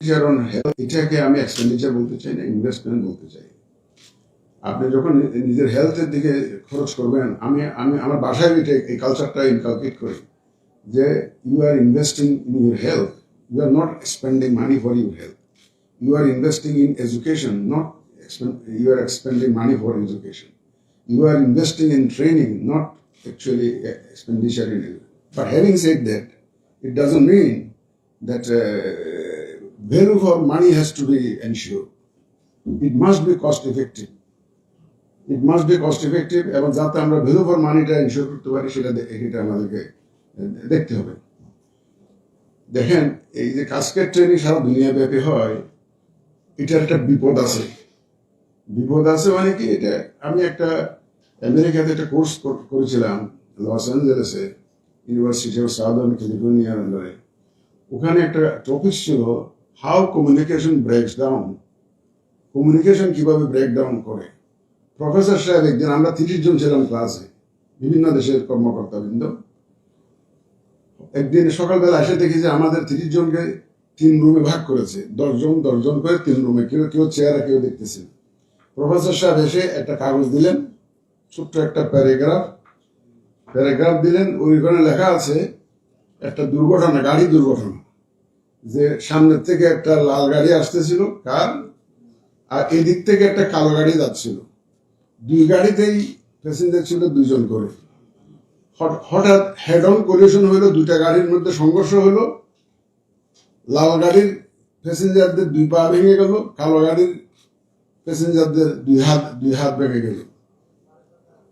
expenditure on health, এটাকে আমি expenditure বলতে চাই না ইনভেস্টমেন্ট বলতে চাই। আপনি যখন নিজের হেলথের দিকে খরচ করবেন আমি আমি আমার বাসায় এটা এই কালচারটা ইনকালকেট করি যে you are investing in your health you are not spending money for your health you are investing in education not you are expending money for education in training, not actually uh, expenditure in it. But having said that, it doesn't mean that uh, value for money has to be ensured. It must be cost effective. It must be cost effective, এবং যাতে আমরা value for মানিটা ensure করতে পারি, সেটা এটা আমাদেরকে দেখতে হবে দেখেন, এই যে কাস্কেট ট্রেনিং সারা দুনিয়া ব্যাপী হয়, এটার একটা বিপদ আছে বিপদ আছে মানে কি এটা আমি একটা আমেরিকাতে একটা কোর্স করেছিলাম, লস অ্যাঞ্জেলেসে ইউনিভার্সিটি অফ সাউদার্ন ক্যালিফোর্নিয়ার আন্ডারে ওখানে একটা টপিক ছিল how communication breaks down communication কীভাবে ব্রেক ডাউন করে? প্রফেসর সাহেব একদিন, আমরা তিরিশ জন ছিলাম ক্লাসে বিভিন্ন দেশের কর্মকর্তাবৃন্দ। একদিন সকালবেলা এসে দেখি যে আমাদের তিরিশ জনকে তিন রুমে ভাগ করেছে। দশজন দশজন করে তিন রুমে কেউ কেউ চেয়ারে কেউ দেখতেছে প্রফেসর সাহেব এসে একটা কাগজ দিলেন, ছোট্ট একটা প্যারাগ্রাফ প্যারাগ্রাফ দিলেন, ওইখানে লেখা আছে, একটা দুর্ঘটনা, গাড়ি দুর্ঘটনা। যে সামনের থেকে একটা লাল গাড়ি আসতেছিল, কার? আর এদিক থেকে একটা কালো গাড়ি যাচ্ছিল। দুই গাড়িতেই প্যাসেঞ্জার ছিল দুজন করে। হঠাৎ হেড অন কলিউশন হলো, দুইটা গাড়ির মধ্যে সংঘর্ষ হলো। লাল গাড়ির প্যাসেঞ্জারদের দুই পা ভেঙে গেল, কালো গাড়ির প্যাসেঞ্জারদের দুই হাত দুই হাত ভেঙে গেল।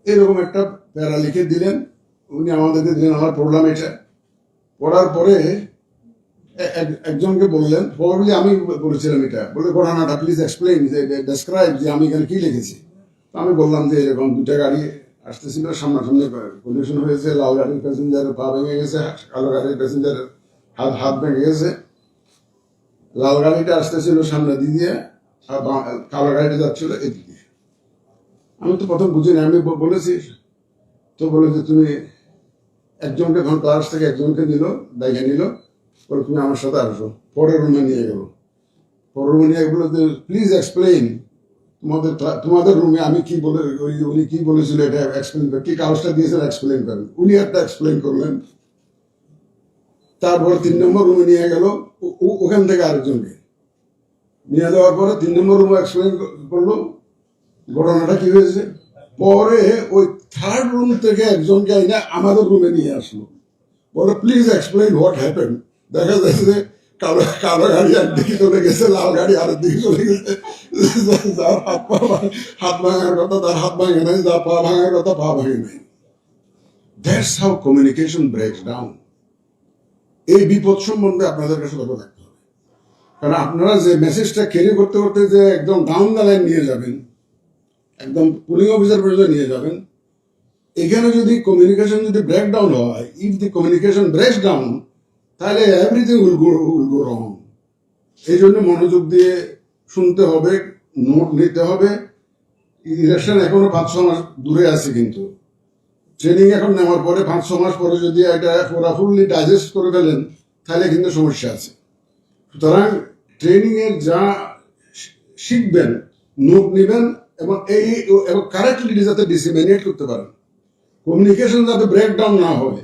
এরকম একটা প্যারা লিখে দিলেন। উনি আমাদেরকে দিলেন, আমার প্রবলেম এটা। পড়ার পরে একজনকে বললেন প্রবাবলি আমি বলেছিলাম এটা। বলে ঘটনাটা প্লিজ এক্সপ্লেইন যে ডেসক্রাইব যে আমি এখানে কি লিখেছি? তো আমি বললাম যে এরকম দুটা গাড়ি আসতেছিল, সামনাসামনি কন্ডিশন হয়েছে, লাল গাড়ির প্যাসেঞ্জারের পা ভেঙে গেছে, কালো গাড়ির প্যাসেঞ্জারের হাত হাত ভেঙে গেছে। লাল গাড়িটা আসতেছিল সামনে দিয়ে, আর কালো গাড়িটা যাচ্ছিল এদিক। আমি তো প্রথম বুঝিনি আমি বলেছি। তো বলে যে, তুমি একজনকে ধর ক্লাস থেকে একজনকে নিল, দেখে নিল। বলে, তুমি আমার সাথে আসো। পরের রুমে নিয়ে গেল। পরের রুমে নিয়ে গেলো যে প্লিজ এক্সপ্লেইন তোমাদের তোমাদের রুমে আমি কি বলে উনি কি বলেছিল এটা এক্সপ্লেন কি কাগজটা দিয়েছেন এক্সপ্লেন করেন। উনি একটা এক্সপ্লেন করলেন। তারপর তিন নম্বর রুমে নিয়ে গেল ওখান থেকে আরেকজনকে। নিয়ে যাওয়ার পরে তিন নম্বর রুমে এক্সপ্লেন করল, ঘটনাটা কি হয়েছে? পরে ওই থার্ড রুম থেকে একজনকে এনে আমাদের রুমে নিয়ে আসলো। বলে প্লিজ এক্সপ্লেইন হোয়াট হ্যাপেন দেখা যাচ্ছে যে কালো কালো গাড়ি একদিকে চলে গেছে, লাল গাড়ি আরেক দিকে চলে গেছে। যার হাত পা হাত ভাঙার কথা, তার হাত ভাঙে নাই যার পা ভাঙার কথা, পা ভাঙে নাই। That's how communication breaks down এই বিপদ সম্বন্ধে আপনাদের কাছে লক্ষ্য রাখতে হবে। কারণ আপনারা যে মেসেজটা ক্যারি করতে করতে যে একদম ডাউন দ্য লাইন নিয়ে যাবেন, একদম পুলিং অফিসার পর্যন্ত নিয়ে যাবেন, এখানে যদি কমিউনিকেশন যদি ব্রেকডাউন হয় if the communication breaks down তাহলে everything will go will go wrong এই জন্য মনোযোগ দিয়ে শুনতে হবে নোট নিতে হবে। ইলেকশন এখনও পাঁচ ছ মাস দূরে আছে কিন্তু। ট্রেনিং এখন নেওয়ার পরে পাঁচ ছ মাস পরে যদি এটা পুরা ফুললি ডাইজেস্ট করে ফেলেন, তাহলে কিন্তু সমস্যা আছে। সুতরাং ট্রেনিং এর যা শিখবেন নোট নেবেন এবং এই এবং কারেক্টলি যাতে ডিসিমিনেট করতে পারেন। কমিউনিকেশন যাতে ব্রেকডাউন না হবে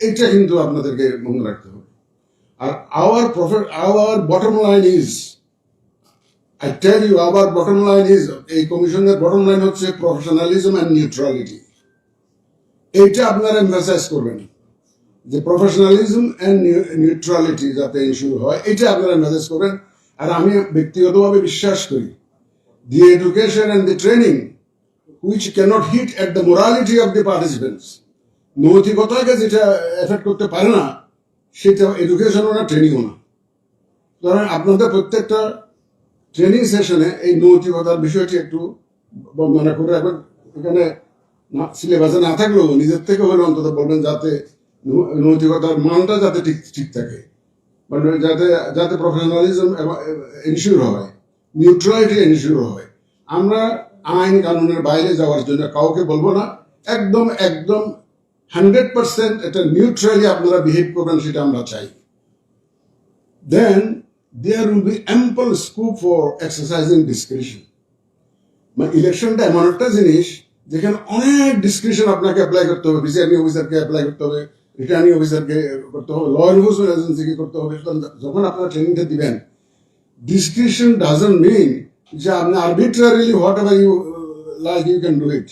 এটা কিন্তু আপনাদেরকে মনে রাখতে হবে। আর our profit our bottom line is I tell you our bottom line is এই কমিশনের বটম লাইন হচ্ছে প্রফেশনালিজম অ্যান্ড নিউট্রালিটি এইটা আপনারা এমফাসাইজ করবেন। যে প্রফেশনালিজম অ্যান্ড নিউট্রালিটি যাতে ইস্যু হয় এটা আপনারা মেসেজ করেন আর আমি ব্যক্তিগতভাবে বিশ্বাস করি the education and the training which cannot hit at the morality of the participants নৈতিকতাকে যেটা এফেক্ট করতে পারে না সেটা এডুকেশনও না ট্রেনিংও না। সুতরাং আপনাদের প্রত্যেকটা ট্রেনিং সেশনে এই নৈতিকতার বিষয়টি একটু বর্ণনা করে রাখবেন। এখানে সিলেবাসে না থাকলেও নিজের থেকে হলে অন্তত বলবেন যাতে নৈতিকতার মানটা যাতে ঠিক ঠিক থাকে। মানে যাতে যাতে প্রফেশনালিজম এনশিওর হয় নিউট্রালিটি এনশিওর হয়। আমরা আইন কানুনের বাইরে যাওয়ার জন্য কাউকে বলব না। একদম একদম হান্ড্রেড পার্সেন্ট এটা নিউট্রালি আপনারা বিহেভ করবেন সেটা আমরা চাই then there will be ample scope for exercising discretion. মানে ইলেকশনটা এমন একটা জিনিস, যেখানে অনেক ডিসক্রিপশন আপনাকে অ্যাপ্লাই করতে হবে প্রিসাইডিং অফিসারকে অ্যাপ্লাই করতে হবে রিটার্নিং অফিসারকে করতে হবে ল এনফোর্সমেন্ট এজেন্সিকে করতে হবে যখন আপনারা ট্রেনিংটা দিবেন ডিসক্রিপশন ডাজন্ট মিন যে আপনি arbitrarily whatever you like you can do it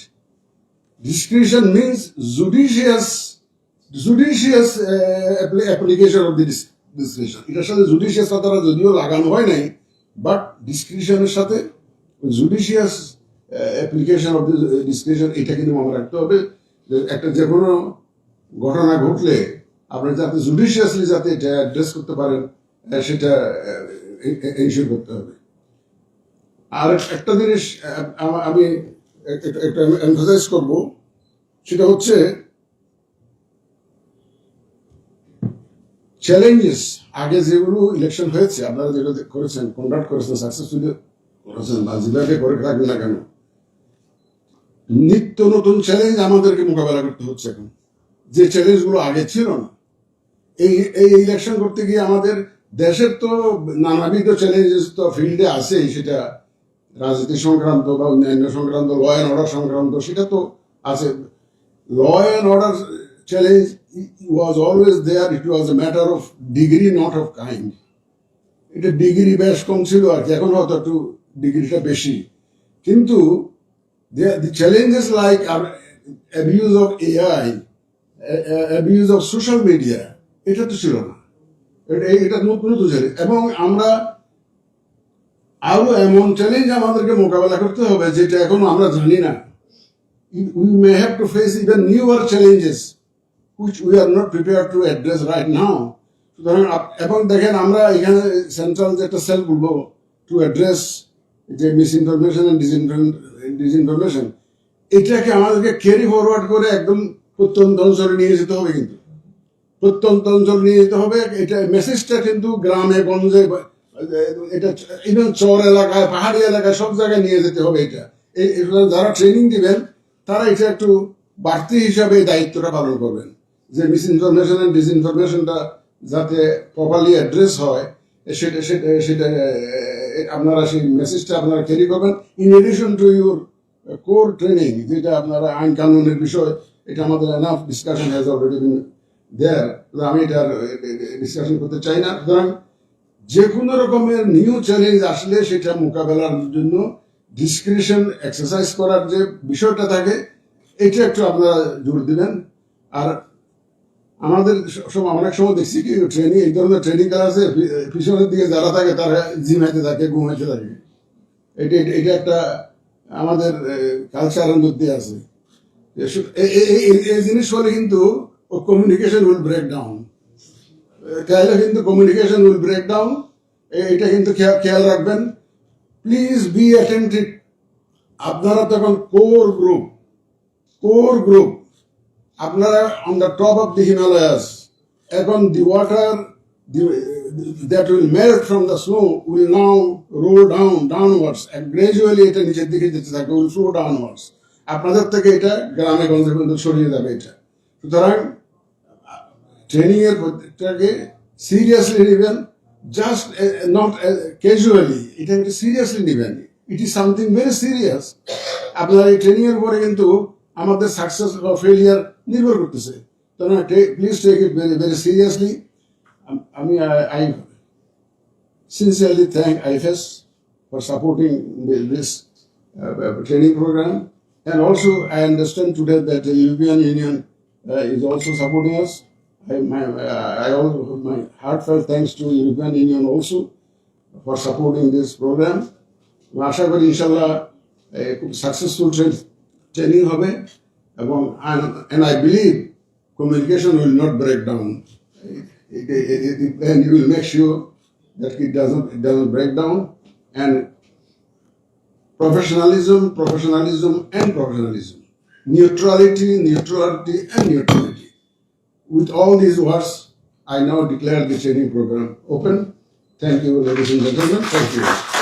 discretion means judicious judicious uh, application of the dis- discretion. এটার সাথে জুডিশিয়াস কথাটা যদিও লাগানো হয় নাই বাট ডিসক্রিপশনের সাথে জুডিশিয়াস অ্যাপ্লিকেশন অফ ডিসক্রিপশন এটা কিন্তু মনে রাখতে হবে একটা যে কোনো ঘটনা ঘটলে আপনি যাতে জুডিশিয়াসলি যাতে এটা অ্যাড্রেস করতে পারেন সেটা এনশিওর করতে হবে। আর একটা জিনিস আহ, আম- আমি একটা এমফাসাইজ করব। সেটা হচ্ছে চ্যালেঞ্জেস আগে যেগুলো ইলেকশন হয়েছে, আপনারা যেটা করেছেন কন্ডাক্ট করেছেন সাকসেসফুলি করেছেন, বা যেভাবে করে রাখবেন না কেন, নিত্য নতুন চ্যালেঞ্জ আমাদেরকে মোকাবেলা করতে হচ্ছে এখন। যে চ্যালেঞ্জগুলো আগে ছিল না, এই এই ইলেকশন করতে গিয়ে আমাদের দেশের তো নানাবিধ চ্যালেঞ্জেস তো ফিল্ডে আছে সেটা রাজনীতি সংক্রান্ত বা অন্যান্য সংক্রান্ত ল অ্যান্ড অর্ডার সংক্রান্ত সেটা তো আছে। Law and order challenge was always there it was a matter of degree not of kind এটা ডিগ্রি বেশ কম ছিল আর কি এখন হয়তো একটু ডিগ্রিটা বেশি। কিন্তু challenges like ab- abuse of AI, a- a- abuse of এটা তো ছিল না। এটা এটা নতুন নতুন এবং আমরা আরও এমন চ্যালেঞ্জ আমাদেরকে মোকাবেলা করতে হবে, যেটা এখন আমরা জানি না। We may have to face even newer challenges which we are not prepared to address right now সুতরাং এবং দেখেন আমরা এখানে সেন্ট্রাল যে একটা সেল বলব টু অ্যাড্রেস যে মিস ইনফরমেশন ডিসইনফরমেশন এটাকে আমাদেরকে ক্যারি ফরওয়ার্ড করে একদম প্রত্যন্ত অঞ্চলে নিয়ে যেতে হবে কিন্তু। প্রত্যন্ত অঞ্চলে নিয়ে যেতে হবে, এটা মেসেজটা কিন্তু গ্রামে, গঞ্জে এটা ইভেন চর এলাকায়, পাহাড়ি এলাকায় সব জায়গায় নিয়ে যেতে হবে এটা। যারা ট্রেনিং দিবেন, তারা এটা একটু বাড়তি হিসাবে দায়িত্বটা পালন করবেন। যে মিস ইনফরমেশন অ্যান্ড ডিসইনফরমেশনটা যাতে প্রপারলি অ্যাড্রেস হয় সেটা সেটা সেটা আপনারা সেই মেসেজটা আপনারা ক্যারি করবেন। In addition to your core training যেটা আপনারা আইন কানুনের বিষয়, এটা আমাদের enough discussion has already there আমি এটা ডিসকাশন করতে চাই না। সুতরাং যে কোনো রকমের নিউ চ্যালেঞ্জ আসলে সেটা মোকাবেলার জন্য ডিসক্রিপশন এক্সারসাইজ করার যে বিষয়টা থাকে, এটা একটু আপনারা জোর দিবেন। আর আমাদের অনেক সময় দেখছি কি ট্রেনিং এই ধরনের ট্রেনিং ক্লাসে পিছনের দিকে যারা থাকে, তারা জিমাইতে থাকে ঘুমাইতে থাকে। এটা, এটা- একটা আমাদের কালচারের মধ্যে আছে। এই জিনিস হলে কিন্তু কমিউনিকেশন উইল ব্রেক ডাউন তাহলে কিন্তু কমিউনিকেশন উইল ব্রেক ডাউন এটা কিন্তু খেয়া- খেয়াল রাখবেন। প্লিজ বি অ্যাটেন্টিভ আপনারা তখন কোর গ্রুপ কোর গ্রুপ আপনারা on the top of the Himalayas এখন the water that will melt from the snow will now roll down downwards gradually এটা নিচের দিকে যেতে থাকবে উইল ফ্লো ডাউনওয়ার্ডস আপনাদের থেকে এটা গ্রামে গঞ্জে পর্যন্ত ছড়িয়ে যাবে এটা। সুতরাং ট্রেনিং এর প্রত্যেকটাকে সিরিয়াসলি নেবেন জাস্ট নট ক্যাজুয়ালি এটা একটা সিরিয়াসলি নেবেন it is something very serious আপনার এই ট্রেনিং এর উপরে কিন্তু আমাদের সাকসেস বা ফেলিয়ার নির্ভর করতেছে সুতরাং please take it very very seriously আমি I sincerely thank IFS for supporting thi- this uh, training program. And also, I understand today that the European Union uh, is also supporting us. I, my, uh, I also, my heartfelt thanks to European Union also for supporting this program. আশা করি ইনশাল্লাহ এ, খুব successful training হবে এবং and I believe communication will not break down. It, it, it, it, and you will make sure that it doesn't it doesn't break down and professionalism, professionalism, and professionalism, neutrality, neutrality, and neutrality. With all these words, I now declare the training program open. Thank you, ladies and gentlemen. Thank you.